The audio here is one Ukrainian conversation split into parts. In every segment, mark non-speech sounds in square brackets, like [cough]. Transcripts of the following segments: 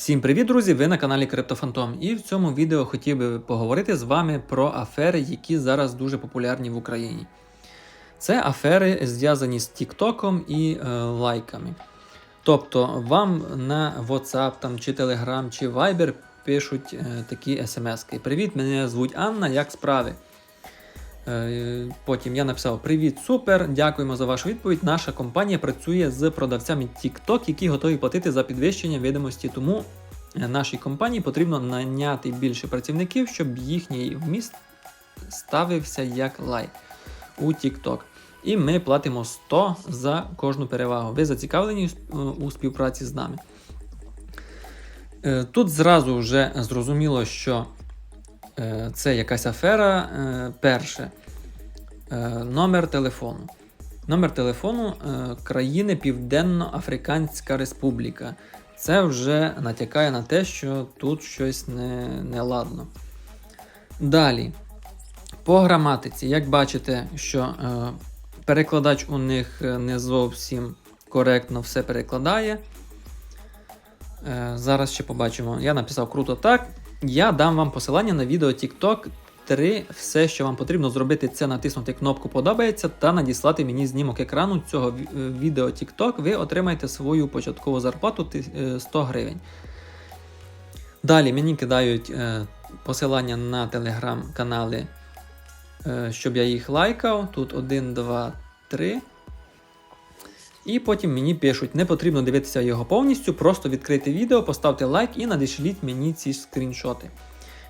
Всім привіт, друзі! Ви на каналі Криптофантом. І в цьому відео хотів би поговорити з вами про афери, які зараз дуже популярні в Україні. Це афери зв'язані з Тіктоком і е, лайками. Тобто вам на WhatsApp там, чи Telegram, чи Viber пишуть е, такі смски. Привіт, мене звуть Анна, як справи? Е, Потім я написав: Привіт, супер! Дякуємо за вашу відповідь. Наша компанія працює з продавцями TikTok, які готові платити за підвищення видимості. Тому е, нашій компанії потрібно наняти більше працівників, щоб їхній вміст ставився як лайк у TikTok. І ми платимо 100 за кожну перевагу. Ви зацікавлені е, у співпраці з нами. Тут зразу вже зрозуміло, що це якась афера. Е, Перше, е, номер телефону. Номер телефону е, країни Південно-Африканська Республіка. Це вже натякає на те, що тут щось не, неладно. Далі, по граматиці, як бачите, що е, перекладач у них е, не зовсім коректно все перекладає. Е, зараз ще побачимо. Я написав круто так. Я дам вам посилання на відео TikTok 3. Все, що вам потрібно зробити, це натиснути кнопку Подобається та надіслати мені знімок екрану цього е, відео TikTok. Ви отримаєте свою початкову зарплату е, 100 гривень. Далі мені кидають е, посилання на телеграм-канали, е, щоб я їх лайкав. Тут 1, 2, 3. І потім мені пишуть, не потрібно дивитися його повністю, просто відкрити відео, поставте лайк і надішліть мені ці скріншоти.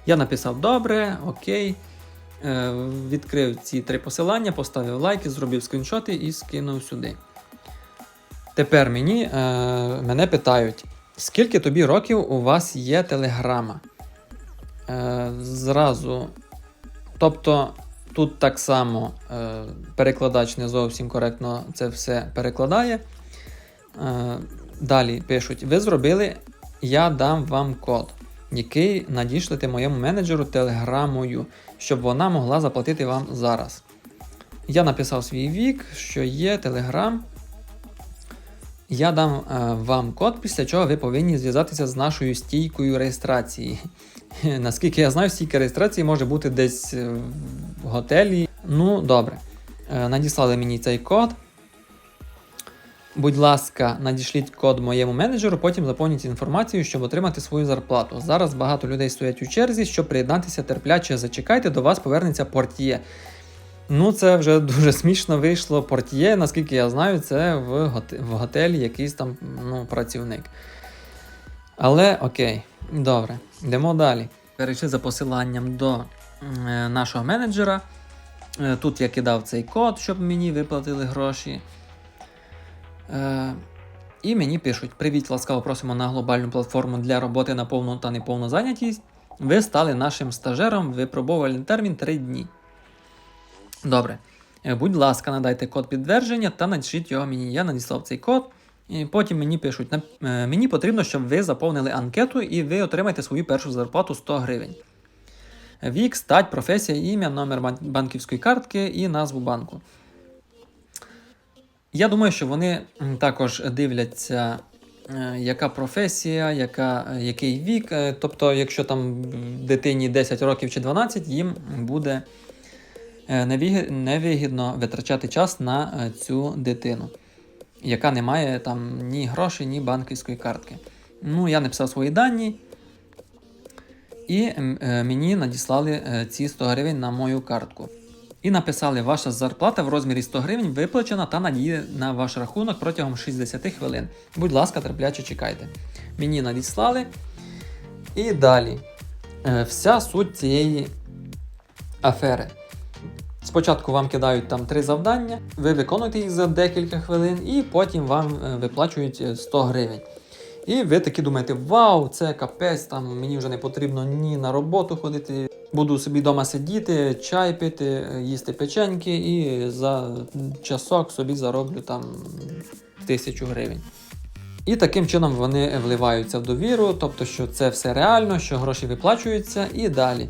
Я написав добре, окей. Е, відкрив ці три посилання, поставив лайки, зробив скріншоти і скинув сюди. Тепер мені, е, мене питають, скільки тобі років у вас є телеграма? Е, зразу. Тобто тут так само е, перекладач не зовсім коректно це все перекладає. Е, далі пишуть: ви зробили, я дам вам код, який надішлете моєму менеджеру телеграмою, щоб вона могла заплатити вам зараз. Я написав свій вік, що є телеграм. Я дам е, вам код, після чого ви повинні зв'язатися з нашою стійкою реєстрації. [laughs] Наскільки я знаю, стійка реєстрації може бути десь е, в готелі. Ну, добре. Е, Надіслали мені цей код. Будь ласка, надішліть код моєму менеджеру, потім заповніть інформацію, щоб отримати свою зарплату. Зараз багато людей стоять у черзі, щоб приєднатися терпляче. Зачекайте, до вас повернеться портіє. Ну, це вже дуже смішно вийшло. Портіє, наскільки я знаю, це в, гот- в готелі якийсь там ну, працівник. Але окей, добре, йдемо далі. Перейшли за посиланням до е, нашого менеджера. Е, тут я кидав цей код, щоб мені виплатили гроші. Е, і мені пишуть: Привіт, ласкаво просимо на глобальну платформу для роботи на повну та неповну зайнятість. Ви стали нашим стажером, випробовувальний термін 3 дні. Добре. Е, Будь ласка, надайте код підтвердження та надішліть його мені. Я надіслав цей код. І потім мені пишуть: е, мені потрібно, щоб ви заповнили анкету і ви отримаєте свою першу зарплату 100 гривень. Вік, стать, професія, ім'я, номер банківської картки і назву банку. Я думаю, що вони також дивляться, е, яка професія, яка, який вік. Тобто, якщо там дитині 10 років чи 12, їм буде невигідно витрачати час на е, цю дитину, яка не має там ні грошей, ні банківської картки. Ну, я написав свої дані. І е, мені надіслали е, ці 100 гривень на мою картку. І написали, ваша зарплата в розмірі 100 гривень виплачена та надійде на ваш рахунок протягом 60 хвилин. Будь ласка, терпляче чекайте. Мені надіслали. І далі. Е, Вся суть цієї афери. Спочатку вам кидають там три завдання, ви виконуєте їх за декілька хвилин, і потім вам е, виплачують е, 100 гривень. І ви такі думаєте, вау, це капець, там мені вже не потрібно ні на роботу ходити. Буду собі вдома сидіти, чай пити, е, їсти печеньки і за часок собі зароблю там тисячу гривень. І таким чином вони вливаються в довіру, тобто, що це все реально, що гроші виплачуються, і далі.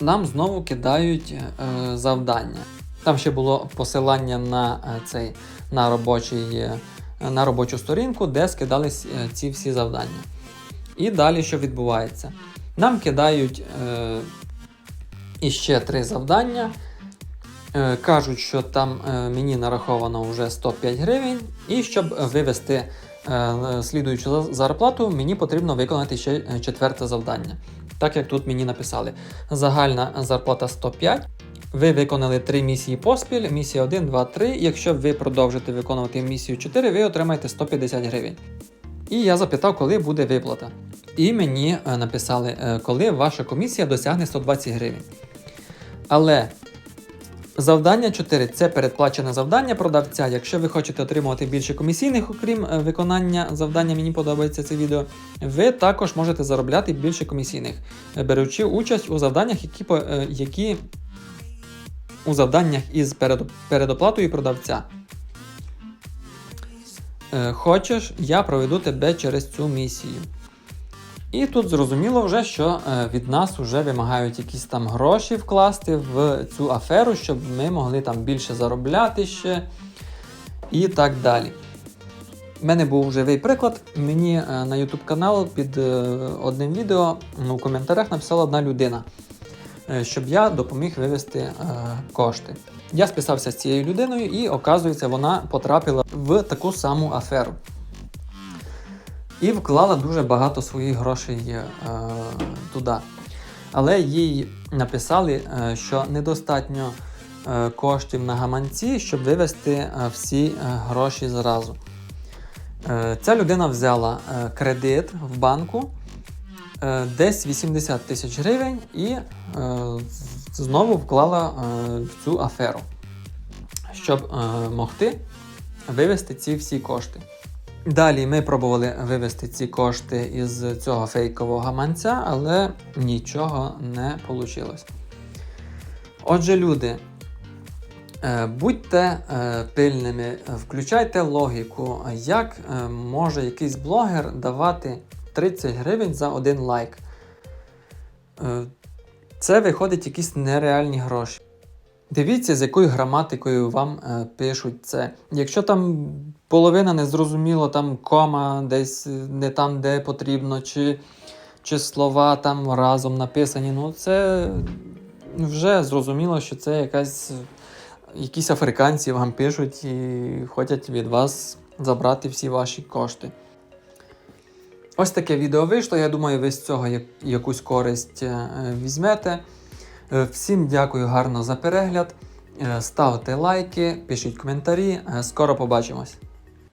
Нам знову кидають е, завдання. Там ще було посилання на е, цей на робочий, е, на робочу сторінку, де скидались ці всі завдання. І далі що відбувається? Нам кидають е, іще три завдання. Е, кажуть, що там е, мені нараховано вже 105 гривень, і щоб вивести е, слідуючу зарплату, мені потрібно виконати ще четверте завдання. Так як тут мені написали, загальна зарплата 105. Ви виконали 3 місії поспіль, місія 1, 2, 3. Якщо ви продовжите виконувати місію 4, ви отримаєте 150 гривень. І я запитав, коли буде виплата. І мені е, написали, е, коли ваша комісія досягне 120 гривень. Але завдання 4 це передплачене завдання продавця. Якщо ви хочете отримувати більше комісійних, окрім е, виконання завдання, мені подобається це відео, ви також можете заробляти більше комісійних, е, беручи участь у завданнях, які, е, які у завданнях із передо- передоплатою продавця. Хочеш, я проведу тебе через цю місію. І тут зрозуміло вже, що е, від нас вже вимагають якісь там гроші вкласти в цю аферу, щоб ми могли там більше заробляти ще і так далі. У мене був живий приклад. Мені е, на YouTube канал під е, одним відео ну, в коментарях написала одна людина, щоб я допоміг вивести кошти. Я списався з цією людиною, і оказується, вона потрапила в таку саму аферу. І вклала дуже багато своїх грошей е, туди. Але їй написали, е, що недостатньо е, коштів на гаманці, щоб вивести е, всі гроші зразу. Ця людина взяла кредит в банку десь 80 тисяч гривень і знову вклала в цю аферу, щоб могти вивести ці всі кошти. Далі ми пробували вивести ці кошти із цього фейкового гаманця, але нічого не вийшло. Отже, люди, е, будьте е, пильними, включайте логіку, як е, може якийсь блогер давати 30 гривень за один лайк. Це виходить якісь нереальні гроші. Дивіться, з якою граматикою вам е, пишуть це. Якщо там половина не зрозуміло, там кома десь е, не там, де потрібно, чи, чи слова там разом написані, ну це вже зрозуміло, що це якась, якісь африканці вам пишуть і хочуть від вас забрати всі ваші кошти. Ось таке відео вийшло. Я думаю, ви з цього якусь користь е, візьмете. Е, Всім дякую гарно за перегляд. Е, Ставте лайки, пишіть коментарі. Е, Скоро побачимось.